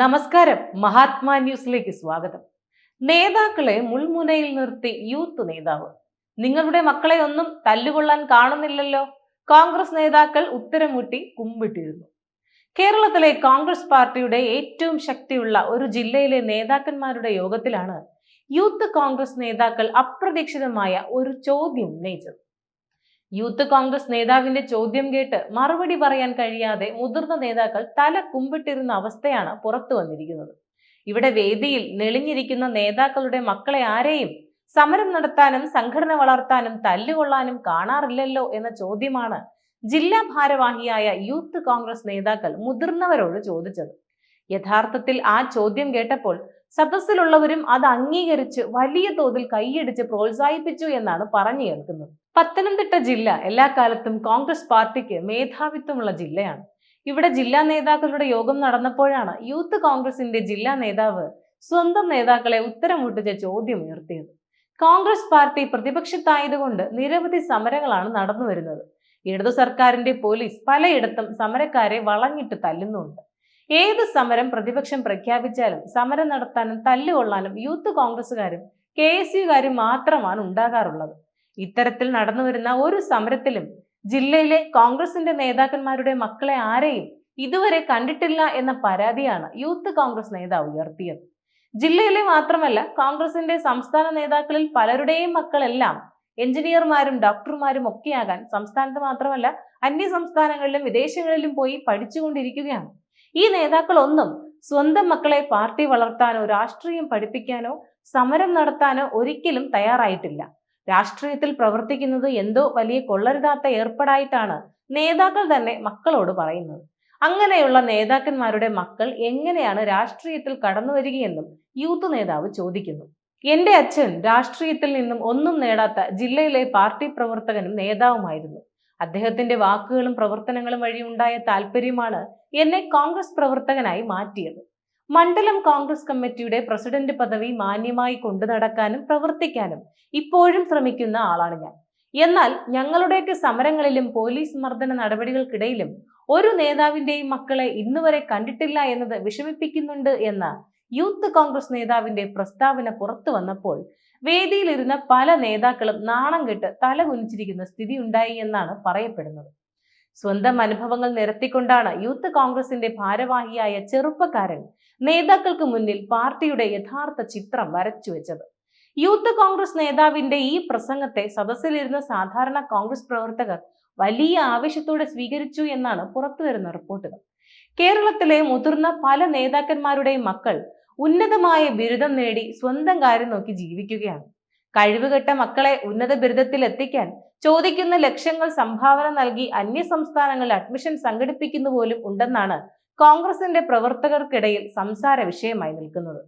നമസ്കാരം. മഹാത്മാ ന്യൂസിലേക്ക് സ്വാഗതം. നേതാക്കളെ മുൾമുനയിൽ നിർത്തി യൂത്ത് നേതാവ്. നിങ്ങളുടെ മക്കളെ ഒന്നും തല്ലുകൊള്ളാൻ കാണുന്നില്ലല്ലോ. കോൺഗ്രസ് നേതാക്കൾ ഉത്തരമുട്ടി കുമ്പിട്ടിരുന്നു. കേരളത്തിലെ കോൺഗ്രസ് പാർട്ടിയുടെ ഏറ്റവും ശക്തിയുള്ള ഒരു ജില്ലയിലെ നേതാക്കന്മാരുടെ യോഗത്തിലാണ് യൂത്ത് കോൺഗ്രസ് നേതാക്കൾ അപ്രതീക്ഷിതമായ ഒരു ചോദ്യം ഉന്നയിച്ചത്. യൂത്ത് കോൺഗ്രസ് നേതാവിന്റെ ചോദ്യം കേട്ട് മറുപടി പറയാൻ കഴിയാതെ മുതിർന്ന നേതാക്കൾ തല കുമ്പിട്ടിരുന്ന അവസ്ഥയാണ് പുറത്തു വന്നിരിക്കുന്നത്. ഇവിടെ വേദിയിൽ നെളിഞ്ഞിരിക്കുന്ന നേതാക്കളുടെ മക്കളെ ആരെയും സമരം നടത്താനും സംഘടന വളർത്താനും തല്ലുകൊള്ളാനും കാണാറില്ലല്ലോ എന്ന ചോദ്യമാണ് ജില്ലാ ഭാരവാഹിയായ യൂത്ത് കോൺഗ്രസ് നേതാക്കൾ മുതിർന്നവരോട് ചോദിച്ചത്. യഥാർത്ഥത്തിൽ ആ ചോദ്യം കേട്ടപ്പോൾ സദസ്സിലുള്ളവരും അത് അംഗീകരിച്ച് വലിയ തോതിൽ കൈയടിച്ച് പ്രോത്സാഹിപ്പിച്ചു എന്നാണ് പറഞ്ഞു കേൾക്കുന്നത്. പത്തനംതിട്ട ജില്ല എല്ലാ കാലത്തും കോൺഗ്രസ് പാർട്ടിക്ക് മേധാവിത്വമുള്ള ജില്ലയാണ്. ഇവിടെ ജില്ലാ നേതാക്കളുടെ യോഗം നടന്നപ്പോഴാണ് യൂത്ത് കോൺഗ്രസിന്റെ ജില്ലാ നേതാവ് സ്വന്തം നേതാക്കളെ ഉത്തരം മുട്ടിച്ച ചോദ്യം ഉയർത്തിയത്. കോൺഗ്രസ് പാർട്ടി പ്രതിപക്ഷത്തായതുകൊണ്ട് നിരവധി സമരങ്ങളാണ് നടന്നു വരുന്നത് ഇടതു സർക്കാരിന്റെ പോലീസ് പലയിടത്തും സമരക്കാരെ വളഞ്ഞിട്ട് തല്ലുന്നുണ്ട്. ഏത് സമരം പ്രതിപക്ഷം പ്രഖ്യാപിച്ചാലും സമരം നടത്താനും തല്ലുകൊള്ളാനും യൂത്ത് കോൺഗ്രസുകാരും കെ എസ് യുകാരും മാത്രമാണ് ഉണ്ടാകാറുള്ളത്. ഇത്തരത്തിൽ നടന്നു വരുന്ന ഒരു സമരത്തിലും ജില്ലയിലെ കോൺഗ്രസിന്റെ നേതാക്കന്മാരുടെ മക്കളെ ആരെയും ഇതുവരെ കണ്ടിട്ടില്ല എന്ന പരാതിയാണ് യൂത്ത് കോൺഗ്രസ് നേതാവ് ഉയർത്തിയത്. ജില്ലയിലെ മാത്രമല്ല കോൺഗ്രസിന്റെ സംസ്ഥാന നേതാക്കളിൽ പലരുടെയും മക്കളെല്ലാം എഞ്ചിനീയർമാരും ഡോക്ടർമാരും ഒക്കെയാകാൻ സംസ്ഥാനത്ത് മാത്രമല്ല അന്യ സംസ്ഥാനങ്ങളിലും വിദേശങ്ങളിലും പോയി പഠിച്ചുകൊണ്ടിരിക്കുകയാണ്. ഈ നേതാക്കളൊന്നും സ്വന്തം മക്കളെ പാർട്ടി വളർത്താനോ രാഷ്ട്രീയം പഠിപ്പിക്കാനോ സമരം നടത്താനോ ഒരിക്കലും തയ്യാറായിട്ടില്ല. രാഷ്ട്രീയത്തിൽ പ്രവർത്തിക്കുന്നത് എന്തോ വലിയ കൊള്ളരുതാത്ത ഏർപ്പാടായിട്ടാണ് നേതാക്കൾ തന്നെ മക്കളോട് പറയുന്നത്. അങ്ങനെയുള്ള നേതാക്കന്മാരുടെ മക്കൾ എങ്ങനെയാണ് രാഷ്ട്രീയത്തിൽ കടന്നു വരികയെന്നും യൂത്ത് നേതാവ് ചോദിക്കുന്നു. എന്റെ അച്ഛൻ രാഷ്ട്രീയത്തിൽ നിന്നും ഒന്നും നേടാത്ത ജില്ലയിലെ പാർട്ടി പ്രവർത്തകനും നേതാവുമായിരുന്നു. അദ്ദേഹത്തിന്റെ വാക്കുകളും പ്രവർത്തനങ്ങളും വഴി ഉണ്ടായ താല്പര്യമാണ് എന്നെ കോൺഗ്രസ് പ്രവർത്തകനായി മാറ്റിയത്. മണ്ഡലം കോൺഗ്രസ് കമ്മിറ്റിയുടെ പ്രസിഡന്റ് പദവി മാന്യമായി കൊണ്ടു നടക്കാനും പ്രവർത്തിക്കാനും ഇപ്പോഴും ശ്രമിക്കുന്ന ആളാണ് ഞാൻ. എന്നാൽ ഞങ്ങളുടെയൊക്കെ സമരങ്ങളിലും പോലീസ് മർദ്ദന നടപടികൾക്കിടയിലും ഒരു നേതാവിന്റെയും മക്കളെ ഇന്നുവരെ കണ്ടിട്ടില്ല എന്നത് വിഷമിപ്പിക്കുന്നുണ്ട് എന്ന യൂത്ത് കോൺഗ്രസ് നേതാവിന്റെ പ്രസ്താവന പുറത്തു വന്നപ്പോൾ വേദിയിലിരുന്ന പല നേതാക്കളും നാണം കെട്ട് തല കുനിച്ചിരിക്കുന്ന സ്ഥിതി ഉണ്ടായി എന്നാണ് പറയപ്പെടുന്നത്. സ്വന്തം അനുഭവങ്ങൾ നിരത്തിക്കൊണ്ടാണ് യൂത്ത് കോൺഗ്രസിന്റെ ഭാരവാഹിയായ ചെറുപ്പക്കാരൻ നേതാക്കൾക്ക് മുന്നിൽ പാർട്ടിയുടെ യഥാർത്ഥ ചിത്രം വരച്ചു വെച്ചത്. യൂത്ത് കോൺഗ്രസ് നേതാവിന്റെ ഈ പ്രസംഗത്തെ സദസ്സിലിരുന്ന സാധാരണ കോൺഗ്രസ് പ്രവർത്തകർ വലിയ ആവേശത്തോടെ സ്വീകരിച്ചു എന്നാണ് പുറത്തുവരുന്ന റിപ്പോർട്ടുകൾ. കേരളത്തിലെ മുതിർന്ന പല നേതാക്കന്മാരുടെയും മക്കൾ ഉന്നതമായ ബിരുദം നേടി സ്വന്തം കാര്യം നോക്കി ജീവിക്കുകയാണ്. കഴിവുകെട്ട മക്കളെ ഉന്നത ബിരുദത്തിൽ എത്തിക്കാൻ ചോദിക്കുന്ന ലക്ഷ്യങ്ങൾ സംഭാവന നൽകി അന്യ സംസ്ഥാനങ്ങളിൽ അഡ്മിഷൻ സംഘടിപ്പിക്കുന്നു പോലും ഉണ്ടെന്നാണ് കോൺഗ്രസിന്റെ പ്രവർത്തകർക്കിടയിൽ സംസാര വിഷയമായി നിൽക്കുന്നത്.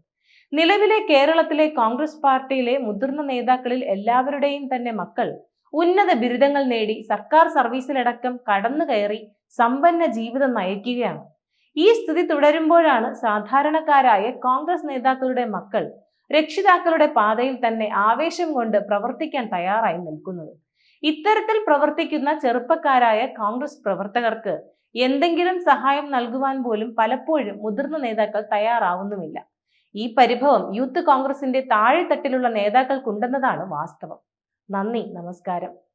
നിലവിലെ കേരളത്തിലെ കോൺഗ്രസ് പാർട്ടിയിലെ മുതിർന്ന നേതാക്കളിൽ എല്ലാവരുടെയും തന്നെ മക്കൾ ഉന്നത ബിരുദങ്ങൾ നേടി സർക്കാർ സർവീസിലടക്കം കടന്നു കയറി സമ്പന്ന ജീവിതം നയിക്കുകയാണ്. ഈ സ്ഥിതി തുടരുമ്പോഴാണ് സാധാരണക്കാരായ കോൺഗ്രസ് നേതാക്കളുടെ മക്കൾ രക്ഷിതാക്കളുടെ പാതയിൽ തന്നെ ആവേശം കൊണ്ട് പ്രവർത്തിക്കാൻ തയ്യാറായി നിൽക്കുന്നത്. ഇത്തരത്തിൽ പ്രവർത്തിക്കുന്ന ചെറുപ്പക്കാരായ കോൺഗ്രസ് പ്രവർത്തകർക്ക് എന്തെങ്കിലും സഹായം നൽകുവാൻ പോലും പലപ്പോഴും മുതിർന്ന നേതാക്കൾ തയ്യാറാവുന്നുമില്ല. ഈ പരിഭവം യൂത്ത് കോൺഗ്രസിന്റെ താഴെത്തട്ടിലുള്ള നേതാക്കൾക്കുണ്ടെന്നതാണ് വാസ്തവം. നന്ദി നമസ്കാരം.